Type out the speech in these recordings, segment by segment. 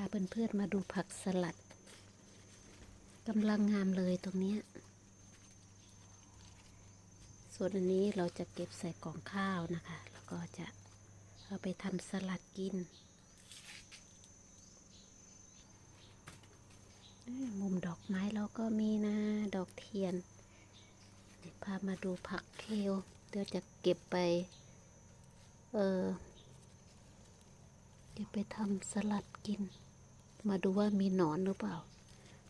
าเพื่อนๆมาดูผักสลัดกำลังงามเลยตรงนี้ ส่วนอันนี้เราจะเก็บใส่กล่องข้าวนะคะ แล้วก็จะเอาไปทำสลัดกิน มุมดอกไม้เราก็มีนะ ดอกเทียน พามาดูผักเคลเดี๋ยวจะเก็บไป เออจะไปทำสลัดกิน มาดูว่ามีหนอนหรือเปล่า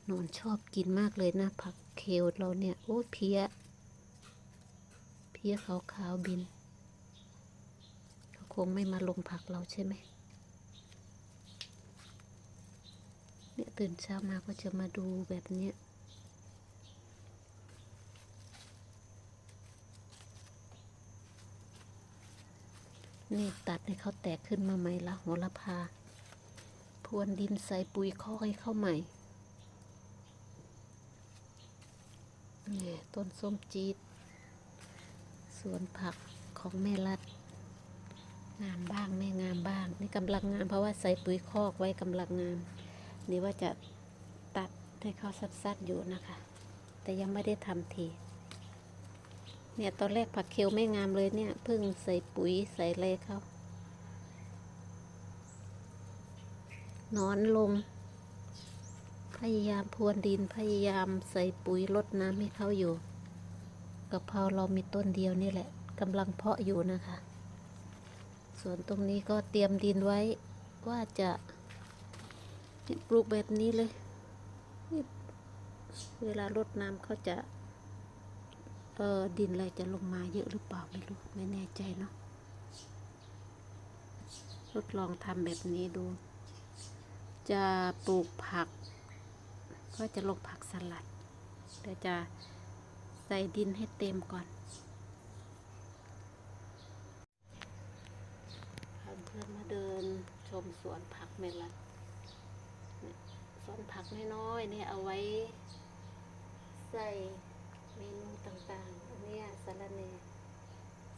หนอนชอบกินมากเลยนะผักเคลเราเนี่ย โอ้เพี้ย เพี้ยขาวๆบิน เขาคงไม่มาลงผักเราใช่ไหม เนี่ยตื่นเช้ามาก็จะมาดูแบบเนี้ยนี่ตัดให้เขาแตกขึ้นมาใหม่ละโหระพา พรวนดินใส่ปุ๋ยคอกให้เข้าใหม่นี่ต้นส้มจีดสวนผักของแม่รัด งามบ้างไม่งามบ้าง นี่กำลังงามเพราะว่าใส่ปุ๋ยคอกไว้กำลังงาม นี่ว่าจะตัดให้เขาซัดๆอยู่นะคะ แต่ยังไม่ได้ทำทีเนี่ยตอนแรกผักเคียวไม่งามเลยเนี่ยเพิ่งใส่ปุ๋ยใส่อะไรเขา นอนลง พยายามพรวนดินพยายามใส่ปุ๋ยลดน้ำให้เขาอยู่กะเพราเรามีต้นเดียวนี่แหละกำลังเพาะอยู่นะคะ ส่วนตรงนี้ก็เตรียมดินไว้ว่าจะปลูกแบบนี้เลย เวลารดน้ำเขาจะเออดินอะไรจะลงมาเยอะหรือเปล่าไม่รู้ ไม่แน่ใจเนาะทดลองทำแบบนี้ดู จะปลูกผัก ก็จะลงผักสลัด เดี๋ยวจะใส่ดินให้เต็มก่อนพาเพื่อนมาเดินชมสวนผักเมลัดเนี่ยสวนผักน้อยๆเนี่ยเอาไว้ใส่เมนูต่างๆ อันนี้สาระเน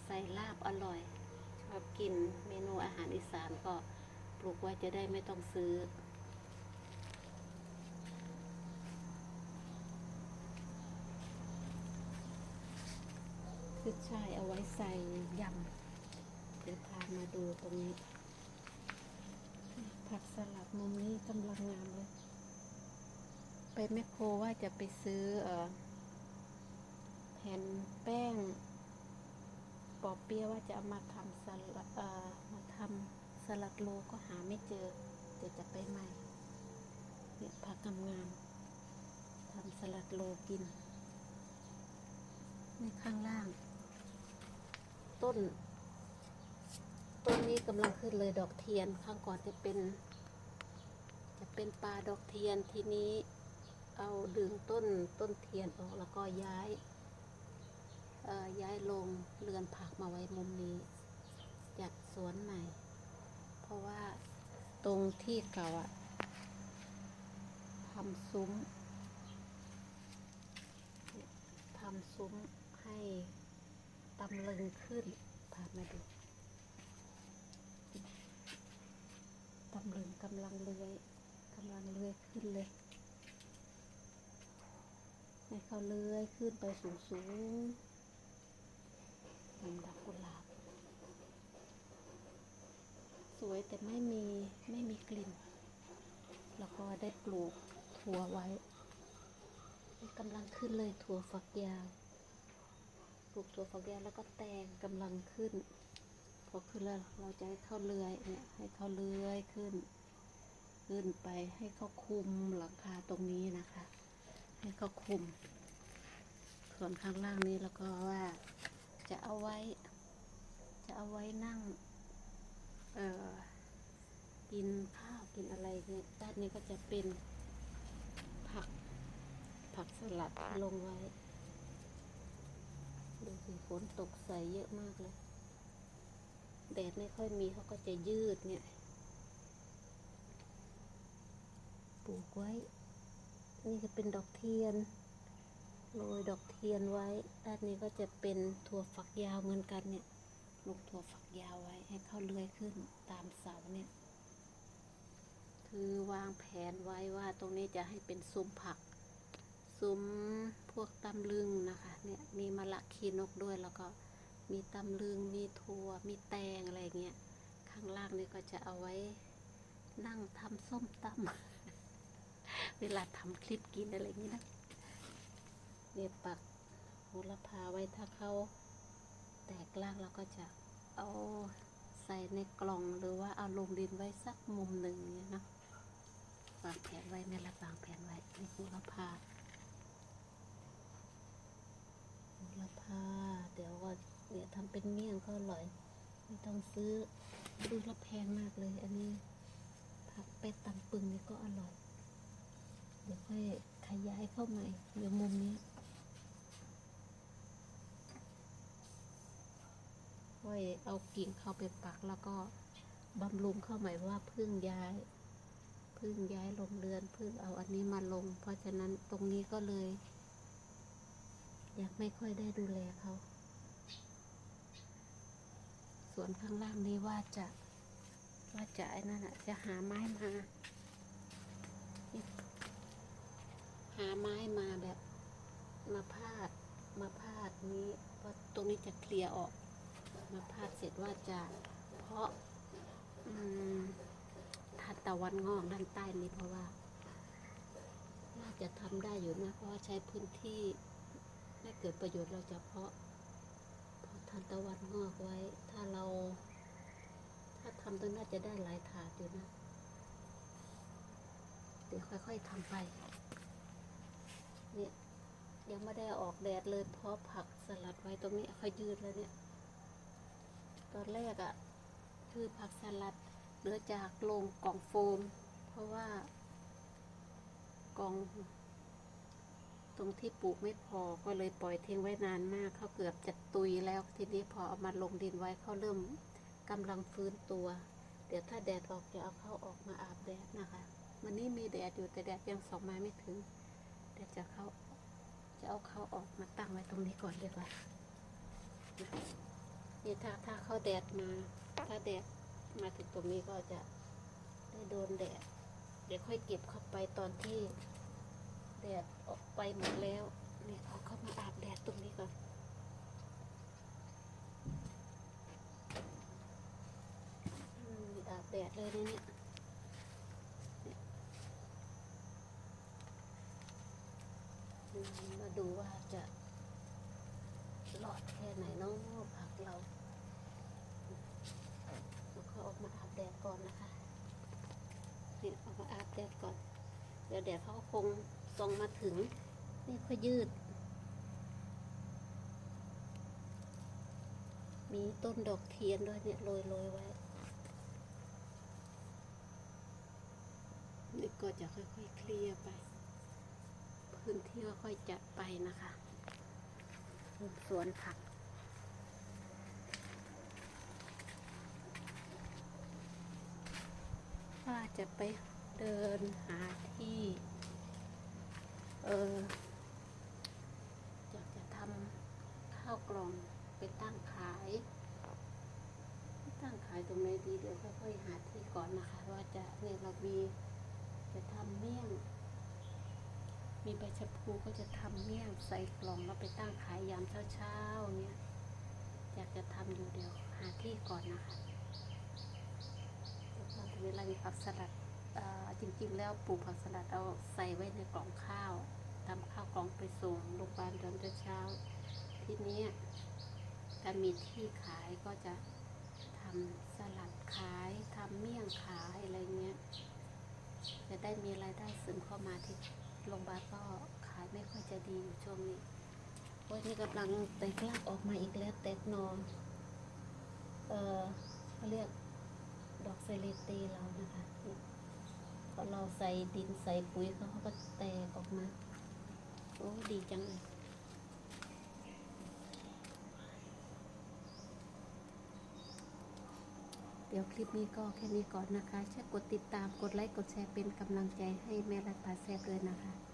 ใส่ลาบอร่อย ชอบกินเมนูอาหารอีสานก็ปลูกไว้จะได้ไม่ต้องซื้อ คือใช่ายเอาไว้ใส่ยำเดี๋ยวพามาดูตรงนี้ ผักสลัดมุมนี้กำลังงามเลย ไปแมคโครว่าจะไปซื้ออแผ่นแป้ง ปอเปี๊ยะว่าจะเอามาทำสลัดเออมาทำสลัดโลก็หาไม่เจอ เดี๋ยวจะไปใหม่ เนี่ยผักกำงามทำสลัดโลกินในข้างล่าง ต้น ต้นนี้กำลังขึ้นเลยดอกเทียนข้างก่อนจะเป็น จะเป็นปลาดอกเทียนทีนี้ เอาดึงต้นต้นเทียนออกแล้วก็ย้ายย้ายลงเรือนผักมาไว้มุมนี้จัดสวนใหม่ เพราะว่าตรงที่เก่าอะทำซุ้มทำซุ้มให้ ตำลึงขึ้น พามาดูตำลึงกำลังเลื้อยกำลังเลื้อยขึ้นเลยให้เขาเลื้อยขึ้นไปสูงสูงลำดับกุหลาบ สวยแต่ไม่มีไม่มีกลิ่น แล้วก็ได้ปลูกถั่วไว้กำลังขึ้นเลยถั่วฝักยาว ปลูกถั่วฝักยาวแล้วก็แตงกำลังขึ้น พอขึ้นแล้วเราจะให้เขาเลื้อยเนี่ยให้เขาเลื้อยขึ้น ขึ้นไปให้เขาคุมหลังคาตรงนี้นะคะ ให้เขาคุม ส่วนข้างล่างนี้แล้วก็ว่าจะเอาไว้ จะเอาไว้นั่ง เอ่อกินข้าวกินอะไรเนี่ยด้านนี้ก็จะเป็นผักผักสลัดลงไว้ นตกใส่เยอะมากเลย แดดไม่ค่อยมีเขาก็จะยืดเนี่ย ปลูกไว้ นี่ก็เป็นดอกเทียน โรยดอกเทียนไว้ ด้านนี้ก็จะเป็นถั่วฝักยาวเหมือนกันเนี่ยปลูกถั่วฝักยาวไว้ให้เขาเลื้อยขึ้นตามเสาเนี่ย คือวางแผนไว้ว่าตรงนี้จะให้เป็นซุ้มผัก ซุ้มพวกตำลึงนะคะ เนี่ยมีมะละขีนกด้วยแล้วก็มีตำลึงมีถั่วมีแตงอะไรเงี้ยข้างล่างนี่ก็จะเอาไว้นั่งทำส้มตำเวลาทำคลิปกินอะไรอย่างนี้นะเนี่ยปักโหระพาไว้ถ้าเขาแตกล่างเราก็จะเอาใส่ในกล่องหรือว่าเอาลงดินไว้สักมุมหนึ่งเนี่ยนะวางแผนไว้ในระวางแผนไว้ในโหระพา โหระพาเดี๋ยวก็เนี่ยทำเป็นเมี่ยงก็อร่อย ไม่ต้องซื้อ ซื้อแล้วแพงมากเลย อันนี้ผักเป็ดตำปึงนี่ก็อร่อย เดี๋ยวค่อยขยายเข้าใหม่เดี๋ยวมุมนี้ค่อยเอากิ่งเข้าไปปักแล้วก็บำรุงเข้าใหม่ว่าพึ่งย้าย พึ่งย้ายลงเรือนพึ่งเอาอันนี้มาลง เพราะฉะนั้นตรงนี้ก็เลย ยังไม่ค่อยได้ดูแลเขา ส่วนข้างล่างนี้ว่าจะ ว่าจะไอ้นั่นอะจะหาไม้มา หาไม้มาแบบมาพาด มาพาดนี้เพราะตรงนี้จะเคลียร์ออก มาพาดเสร็จว่าจะ เพราะทัดตะวันงอกด้านใต้นี้เพราะว่า น่าจะทำได้อยู่นะ เพราะว่าใช้พื้นที่ ให้เกิดประโยชน์เราจะเพาะเพาะทันตะวันงอกไว้ ถ้าเรา ถ้าทำตรงน่าจะได้หลายถาดอยู่นะ เดี๋ยวค่อยๆทำไป เนี่ยยังไม่ได้ออกแดดเลยเพราะผักสลัดไว้ตรงนี้ค่อยยืดแล้วเนี่ย ตอนแรกอะ่ะ คือผักสลัดเหลือจากโรงกล่องโฟม เพราะว่ากล่อง ตรงที่ปลูกไม่พอก็เลยปล่อยทิ้งไว้นานมากเขาเกือบจะตุยแล้วทีนี้พอเอามาลงดินไว้เขาเริ่มกำลังฟื้นตัว เดี๋ยวถ้าแดดออกจะเอาเข้าออกมาอาบแดดนะคะวันนี้มีแดดอยู่แต่แดดยังส่องมาไม่ถึงเดี๋ยวจะเข้าจะเอาเขาออกมาตั้งไว้ตรงนี้ก่อนดีกว่านนี่ถ้าถ้าเขาแดดมา ถ้าแดดมาถึงตรงนี้ก็จะได้โดนแดดเดี๋ยวค่อยเก็บเข้าไปตอนที่ แดดออกไปหมดแล้วเนี่เอาเข้ามาอาบแดดตรงนี้ก่อนอืมอาบแดดเลยนะเนี่ยมาดูว่าจะหลอดแค่ไหนเนาะผักเราแล้วก็ออกมาอาบแดดก่อนนะคะเนี่ยออกมาอาบแดดก่อน เดี๋ยวแดดเขาคง ส่องมาถึงนี่ค่อยยืด มีต้นดอกเทียนด้วยเนี่ยโรยโรยไว้ นี่ก็จะค่อยๆเคลียร์ไป พื้นที่ก็ค่อยจัดไปนะคะสวนผักว่าจะไปเดินหาที่ เอออยากจะทำข้าวกล่องไปตั้งขายตั้งขายตรงไหนดีเดี๋ยวค่อยๆหาที่ก่อนนะคะ ว่าจะเนี่ยเรามีจะทำเมี่ยง มีใบชะพูก็จะทำเมี่ยงใส่กล่องแล้วไปตั้งขายยามเช้าๆเนี่ยอยากจะทำอยู่เดี๋ยวหาที่ก่อนนะคะแล้วก็เวลามีผักสลัด จริงๆ แล้วปลูกผักสลัดเอาใส่ไว้ในกล่องข้าวทำข้าวกล่องไปส่งโรงพยาบาลตอนเช้า ทีนี้ถ้ามีที่ขายก็จะทำสลัดขายทำเมี่ยงขายอะไรเงี้ย จะได้มีรายได้เสริมเข้ามาที่โรงพยาบาลก็ขายไม่ค่อยจะดีอยู่ช่วงนี้วันนี้กำลังแตกรากออกมาอีกแล้วแตกนอนเออเขาเรียกดอกไซเลตีเรานะคะ อเราใส่ดินใส่ปุ๋ยเขาเขาก็แตกออกมา โอ้ดีจังเลยเดี๋ยวคลิปนี้ก็แค่นี้ก่อนนะคะช่วยกดติดตามกดไลค์กดแชร์เป็นกำลังใจให้แม่รัฐพาแซ่บเลยนะคะ